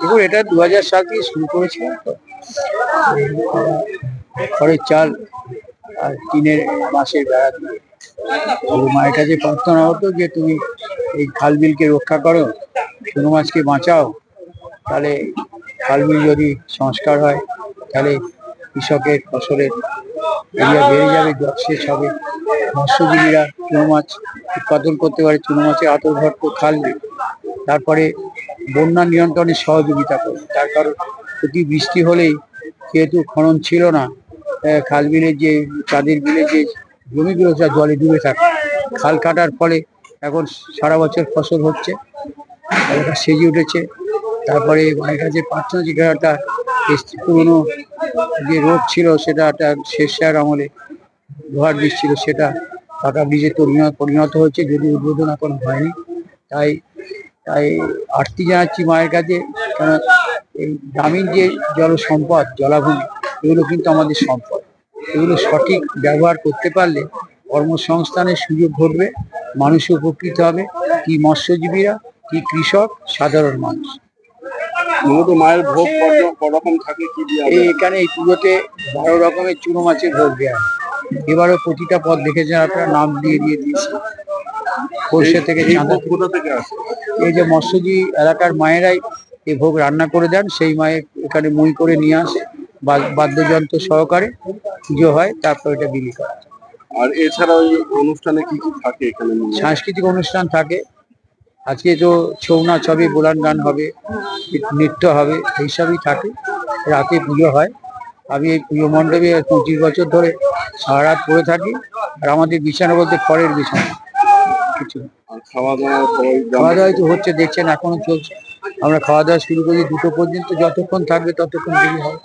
দেখুন, এটা দু হাজার সাল থেকে শুরু করেছিলাম তো খড়ের চাল আর টিনের বাঁশের বেড়া দিয়ে। তো মায়ের কাছে প্রার্থনা হতো যে, তুমি এই খাল বিলকে রক্ষা করো, কোনো মাছকে বাঁচাও। তাহলে খাল বিল যদি সংস্কার হয়, তাহলে কৃষকের ফসলের এরিয়া বেড়ে যাবে, জল সেচ হবে। মৎস্যজীবীরা চুনো মাছ উৎপাদন করতে পারে, চুনো মাছের আতর্ভট্ট খাল বিল। তারপরে বন্যা নিয়ন্ত্রণে সহযোগিতা করবে তার কারণ প্রতি বৃষ্টি হলেই যেহেতু খনন ছিল না। খাল বিলের যে, চাঁদের বিলে যে জমিগুলো সব জলে ডুবে থাকে, খাল কাটার ফলে এখন সারা বছর ফসল হচ্ছে এলাকা সেজে উঠেছে। তারপরে মায়ের কাছে প্রার্থনা যে এস- পুরনো যে রোড ছিল, সেটা একটা শেষার আমলে লোহার ব্রিজ ছিল, সেটা পাকা ব্রিজে পরিণত হয়েছে যদি উদ্বোধন এখন হয়নি। তাই তাই আরতি জানাচ্ছি মায়ের কাছে কারণ এই গ্রামীণ যে জল সম্পদ জলাভূমি এগুলো কিন্তু আমাদের সম্পদ। এগুলো সঠিক ব্যবহার করতে পারলে কর্মসংস্থানের সুযোগ ঘটবে মানুষ উপকৃত হবে। কি মৎস্যজীবীরা কি কৃষক সাধারণ মানুষ। মূলত মায়ের ভোগ করকম থাকে কি এই এখানে এই পুজোতে বারো রকমের চুনো মাছের ভোগ দেওয়া। এবারও প্রতিটা পদ দেখেছেন আপনারা নাম দিয়ে দিয়ে দিয়েছি সর্ষে থেকে কোথা থেকে আসে? এই যে মৎস্যজীবী এলাকার মায়েরাই এই ভোগ রান্না করে দেন সেই মায়ের এখানে মুই করে নিয়ে আসে বাদ্যযন্ত্র সহকারে পুজো হয় তারপর এটা বিলি করা আর এছাড়া ওই অনুষ্ঠানে কি কি থাকে এখানে? সাংস্কৃতিক অনুষ্ঠান থাকে। আজকে তো ছৌ নাচ হবে বোলান গান হবে নৃত্য হবে এইসবই থাকে। রাতে পুজো হয়। আমি এই পুজো মণ্ডপে পঁচিশ বছর ধরে সারা রাত পড়ে থাকি। আর আমাদের বিছানা বলতে খড়ের বিছানা। কিছু। খাওয়া দাওয়া খাওয়া দাওয়া তো হচ্ছে, দেখছেন এখনও চলছে। আমরা খাওয়া দাওয়া শুরু করি দুটো পর্যন্ত, যতক্ষণ থাকবে ততক্ষণ দেরি হবে